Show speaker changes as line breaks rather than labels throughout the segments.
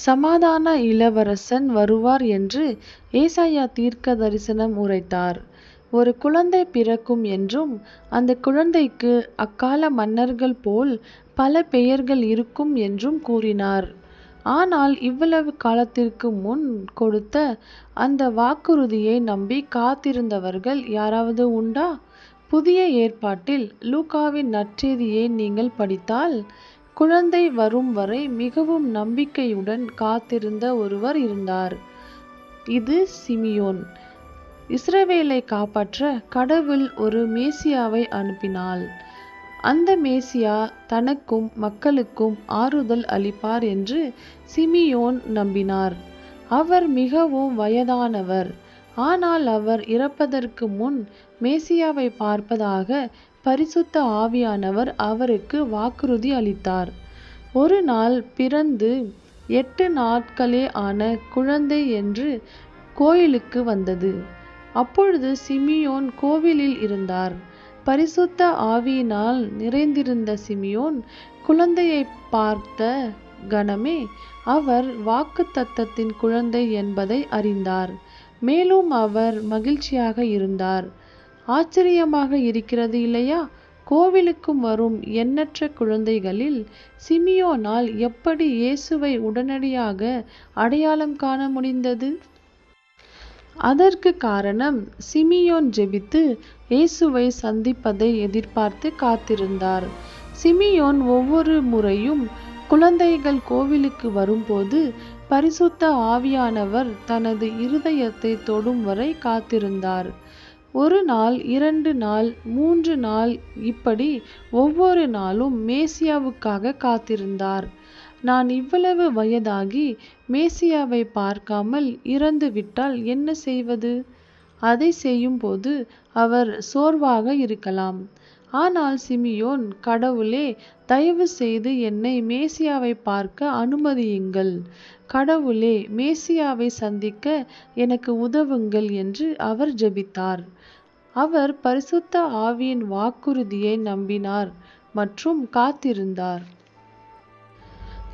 சமாதான இளவரசன் வருவார் என்று ஏசாயா தீர்க்க தரிசனம் உரைத்தார். ஒரு குழந்தை பிறக்கும் என்றும் அந்த குழந்தைக்கு அக்கால மன்னர்கள் போல் பல பெயர்கள் இருக்கும் என்றும் கூறினார். ஆனால் இவ்வளவு காலத்திற்கு முன் கொடுத்த அந்த வாக்குறுதியை நம்பி காத்திருந்தவர்கள் யாராவது உண்டா? புதிய ஏற்பாட்டில் லூகாவின் நற்செய்தியை நீங்கள் படித்தால் குழந்தை வரும் வரை மிகவும் நம்பிக்கையுடன் காத்திருந்த ஒருவர் இருந்தார். இது சிமியோன். இஸ்ரவேலை காப்பாற்ற கடவுள் ஒரு மேசியாவை அனுப்பினாள் அந்த மேசியா தனக்கும் மக்களுக்கும் ஆறுதல் அளிப்பார் என்று சிமியோன் நம்பினார். அவர் மிகவும் வயதானவர். ஆனால் அவர் இறப்பதற்கு முன் மேசியாவை பார்ப்பதாக பரிசுத்த ஆவியானவர் அவருக்கு வாக்குறுதி அளித்தார். ஒரு நாள் பிறந்து எட்டு நாட்களே ஆன குழந்தை என்று கோயிலுக்கு வந்தது. அப்பொழுது சிமியோன் கோவிலில் இருந்தார். பரிசுத்த ஆவியினால் நிறைந்திருந்த சிமியோன் குழந்தையை பார்த்த கணமே அவர் வாக்குத்தத்தத்தின் குழந்தை என்பதை அறிந்தார். மேலும் அவர் மகிழ்ச்சியாக இருந்தார். ஆச்சரியமாக இருக்கிறது இல்லையா? கோவிலுக்கு வரும் எண்ணற்ற குழந்தைகளில் சிமியோனால் எப்படி இயேசுவை உடனடியாக அடையாளம் காண முடிந்தது? அதற்கு காரணம் சிமியோன் ஜெபித்து இயேசுவை சந்திப்பதை எதிர்பார்த்து காத்திருந்தார். சிமியோன் ஒவ்வொரு முறையும் குழந்தைகள் கோவிலுக்கு வரும்போது பரிசுத்த ஆவியானவர் தனது இருதயத்தை தொடும் வரை காத்திருந்தார். ஒரு நாள் இரண்டு நாள் மூன்று நாள் இப்படி ஒவ்வொரு நாளும் மேசியாவுக்காக காத்திருந்தார். நான் இவ்வளவு வயதாகி மேசியாவை பார்க்காமல் இறந்து விட்டால் என்ன செய்வது? அதை செய்யும்போது அவர் சோர்வாக இருக்கலாம். ஆனால் சிமியோன் கடவுளே தயவு செய்து என்னை மேசியாவை பார்க்க அனுமதியுங்கள். கடவுளே மேசியாவை சந்திக்க எனக்கு உதவுங்கள் என்று அவர் ஜெபித்தார். அவர் பரிசுத்த ஆவியின் வாக்குறுதியை நம்பினார் மற்றும் காத்திருந்தார்.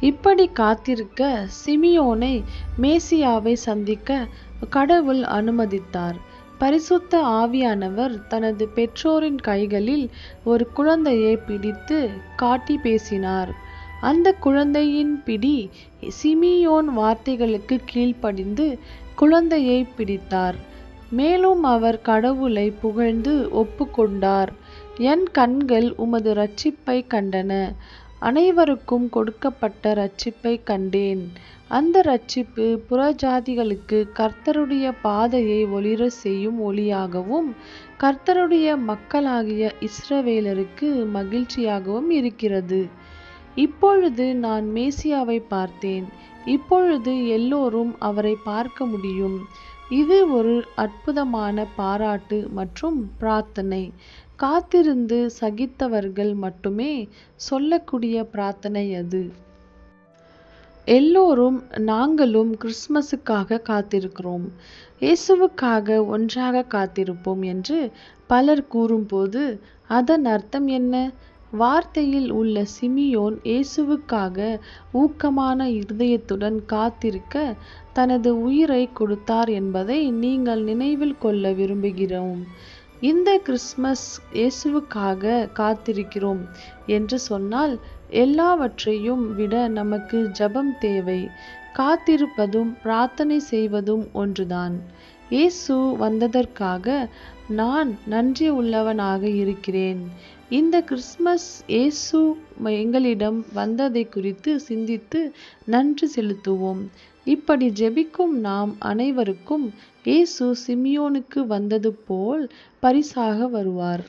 இப்படி காத்திருக்க சிமியோனை மேசியாவை சந்திக்க கடவுள் அனுமதித்தார். பரிசுத்த ஆவியானவர் தனது பெற்றோரின் கைகளில் ஒரு குழந்தையை பிடித்து காட்டிப் பேசினார். அந்த குழந்தையின் பிடி சிமியோன் வார்த்தைகளுக்கு கீழ்ப்படிந்து குழந்தையை பிடித்தார். மேலும் அவர் கடவுளை புகழ்ந்து ஒப்புக்கொண்டார் என் கண்கள் உமது ரட்சிப்பை கண்டன. அனைவருக்கும் கொடுக்கப்பட்ட ரட்சிப்பை கண்டேன். அந்த ரட்சிப்பு புறஜாதிகளுக்கு கர்த்தருடைய பாதையை ஒளிர செய்யும் ஒளியாகவும் கர்த்தருடைய மக்களாகிய இஸ்ரவேலருக்கு மகிழ்ச்சியாகவும் இருக்கிறது. இப்பொழுது நான் மேசியாவை பார்த்தேன். இப்பொழுது எல்லோரும் அவரை பார்க்க முடியும். இது ஒரு அற்புதமான பாராட்டு மற்றும் பிரார்த்தனை. காத்திருந்து சகித்தவர்கள் மட்டுமே சொல்லக்கூடிய பிரார்த்தனை அது. எல்லோரும் நாங்களும் கிறிஸ்மஸுக்காக காத்திருக்கிறோம். இயேசுவுக்காக ஒன்றாக காத்திருப்போம் என்று பலர் கூறும்போது அதன் அர்த்தம் என்ன? வார்த்தையில் உள்ள சிமியோன் இயேசுவுக்காக ஊக்கமான இருதயத்துடன் காத்திருக்க தனது உயிரை கொடுத்தார் என்பதை நீங்கள் நினைவில் கொள்ள விரும்புகிறோம். இந்த கிறிஸ்துமஸ் இயேசுவுக்காக காத்திருக்கிறோம் என்று சொன்னால் எல்லாவற்றையும் விட நமக்கு ஜெபம் தேவை. காத்திருப்பதும் பிரார்த்தனை செய்வதும் ஒன்றுதான். இயேசு வந்ததற்காக நான் நன்றி உள்ளவனாக இருக்கிறேன். இந்த கிறிஸ்துமஸ் இயேசு எங்களிடம் வந்ததை குறித்து சிந்தித்து நன்றி செலுத்துவோம். இப்படி ஜெபிக்கும் நாம் அனைவருக்கும் இயேசு சிமியோனுக்கு வந்தது போல் பரிசாக வருவார்.